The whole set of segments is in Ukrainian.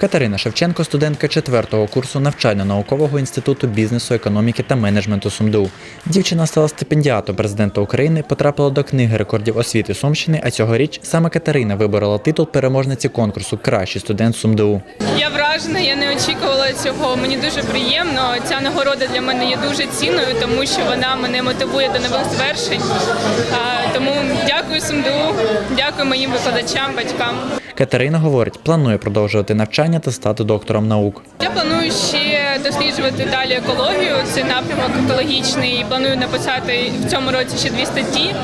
Катерина Шевченко, студентка четвертого курсу навчально-наукового інституту бізнесу, економіки та менеджменту СумДУ. Дівчина стала стипендіатом президента України, потрапила до книги рекордів освіти Сумщини. А цьогоріч саме Катерина виборола титул переможниці конкурсу Кращий студент СумДУ. Я вражена, я не очікувала цього. Мені дуже приємно. Ця нагорода для мене є дуже цінною, тому що вона мене мотивує до нових звершень. Тому дякую СумДУ, дякую моїм викладачам, батькам. Катерина говорить, планує продовжувати навчання та стати доктором наук. Я планую ще досліджувати далі екологію. Це напрямок екологічний. Планую написати в цьому році ще дві статті.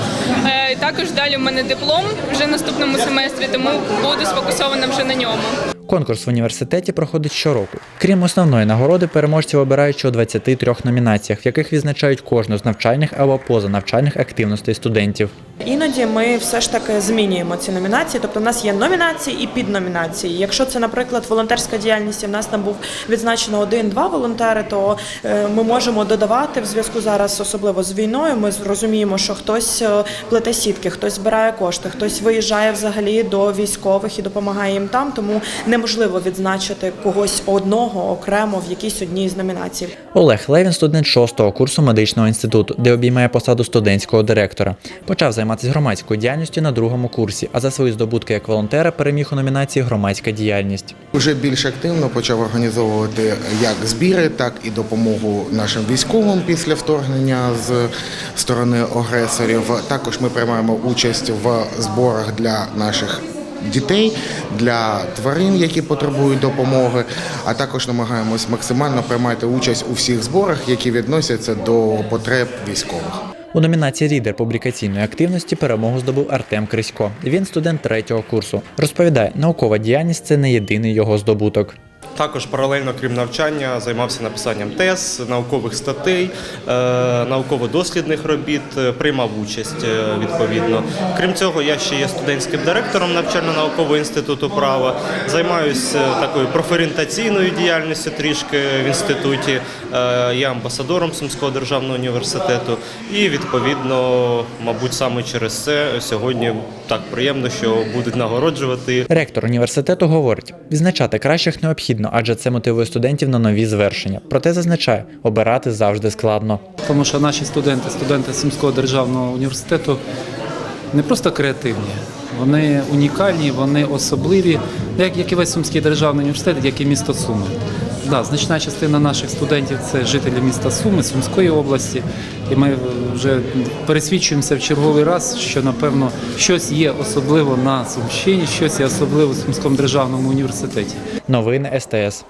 Е, Також далі в мене диплом вже наступному семестрі, тому буду сфокусована вже на ньому. Конкурс в університеті проходить щороку. Крім основної нагороди, переможців обирають у 23 номінаціях, в яких відзначають кожну з навчальних або позанавчальних активностей студентів. Іноді ми все ж таки змінюємо ці номінації. Тобто, в нас є номінації і підномінації. Якщо це, наприклад, волонтерська діяльність, і в нас там був відзначено один-два волонтери, то е, ми можемо додавати в зв'язку зараз, особливо з війною. Ми розуміємо, що хтось е, плете сітки, хтось збирає кошти, хтось виїжджає взагалі до військових і допомагає їм там. Тому неможливо відзначити когось одного окремо в якійсь одній з номінацій. Олег Левін, студент шостого курсу медичного інституту, де обіймає посаду студентського директора. Почав займатися громадською діяльністю на другому курсі, а за свої здобутки як волонтера переміг у номінації Громадська діяльність. Вже більш активно почав організовувати як збіри, так і допомогу нашим військовим після вторгнення з сторони агресорів. Також ми приймаємо участь в зборах для наших. Дітей для тварин, які потребують допомоги, а також намагаємось максимально приймати участь у всіх зборах, які відносяться до потреб військових. У номінації Лідер публікаційної активності перемогу здобув Артем Крисько. Він студент третього курсу. Розповідає, наукова діяльність це не єдиний його здобуток. Також паралельно, крім навчання, займався написанням тез, наукових статей, е, науково-дослідних робіт, е, приймав участь е, відповідно. Крім цього, я ще є студентським директором навчально-наукового інституту права. Займаюся такою профорієнтаційною діяльністю трішки в інституті. Я амбасадором Сумського державного університету. І відповідно, мабуть, саме через це сьогодні так приємно, що будуть нагороджувати Ректор університету говорить, відзначати кращих необхідно, адже це мотивує студентів на нові звершення. Проте зазначає, обирати завжди складно. Тому що наші студенти, студенти Сумського державного університету не просто креативні, вони унікальні, вони особливі, як і весь Сумський державний університет, як і місто Суми. Да, значна частина наших студентів це жителі міста Суми, Сумської області. І ми вже пересвідчуємося в черговий раз, що напевно щось є особливо на Сумщині, щось є особливо в Сумському державному університеті. Новини СТС.